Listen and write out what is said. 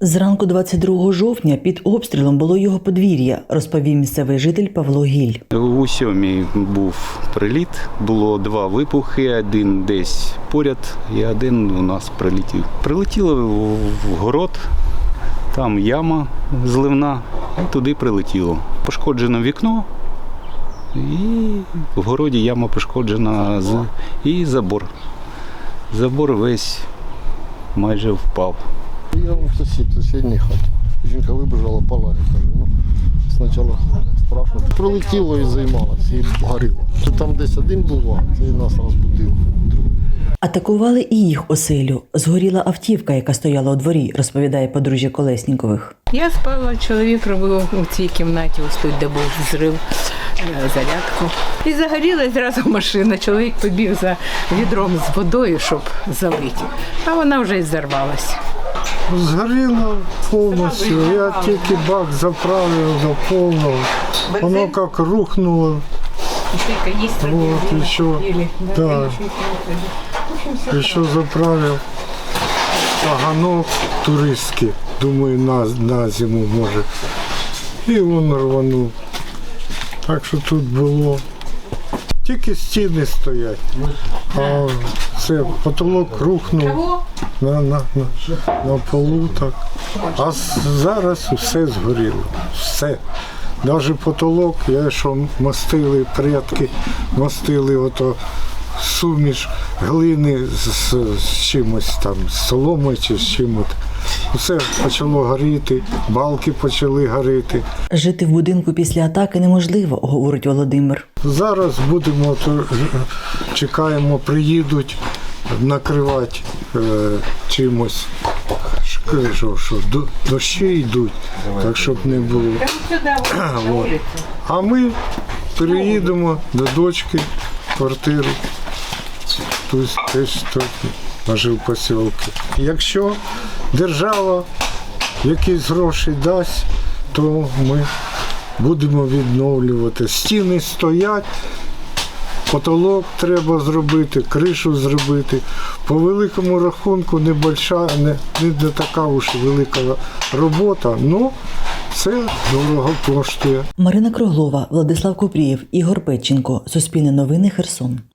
Зранку 22 жовтня під обстрілом було його подвір'я, розповів місцевий житель Павло Гіль. У сьомій був приліт, було два вибухи, один десь поряд і один у нас прилетів. Прилетіло в город, там яма зливна, і туди прилетіло. Пошкоджено вікно, і в городі яма пошкоджена і забор. Забор весь майже впав. Я в сусід, сусідній хаті. Жінка вибежала, палає, каже, ну, спочатку страшно. Прилетіло і займалася, і горіло. Там десь один був, а цей нас розбудив. Атакували і їх оселю. Згоріла автівка, яка стояла у дворі, розповідає подружжя Колеснікових. Я спала, чоловік робив у цій кімнаті, ось тут, де був зрив, е, зарядку. І загорілась зразу машина. Чоловік побіг за відром з водою, щоб залити. А вона вже й зарвалась. Згоріло повністю. Я тільки бак заправив до повного. Воно як рухнуло. Вот, еще, да. Еще заправив таганок туристський. Думаю, на, на зиму може. І він рванув. Так що тут було. Тільки стіни стоять. А це потолок рухнув на, на, на, на полу так. А зараз все згоріло. Все. Навіть потолок, я що мастили предки, мастили ото суміш глини з, з, з чимось там, з соломою чи з чимось. Все почало горіти, балки почали горіти. Жити в будинку після атаки неможливо, говорить Володимир. Зараз будемо чекаємо, приїдуть накривати е, чимось. Що, що до- дощі йдуть, так щоб не було. А ми переїдемо до дочки в квартиру. Тут теж тут нажив посілки. Якщо держава якісь гроші дасть, то ми будемо відновлювати. Стіни стоять, потолок треба зробити, кришу зробити. По великому рахунку не, не, не така уж велика робота, але це дорого коштує. Марина Круглова, Владислав Купрієв, Ігор Петченко. Суспільне новини Херсон.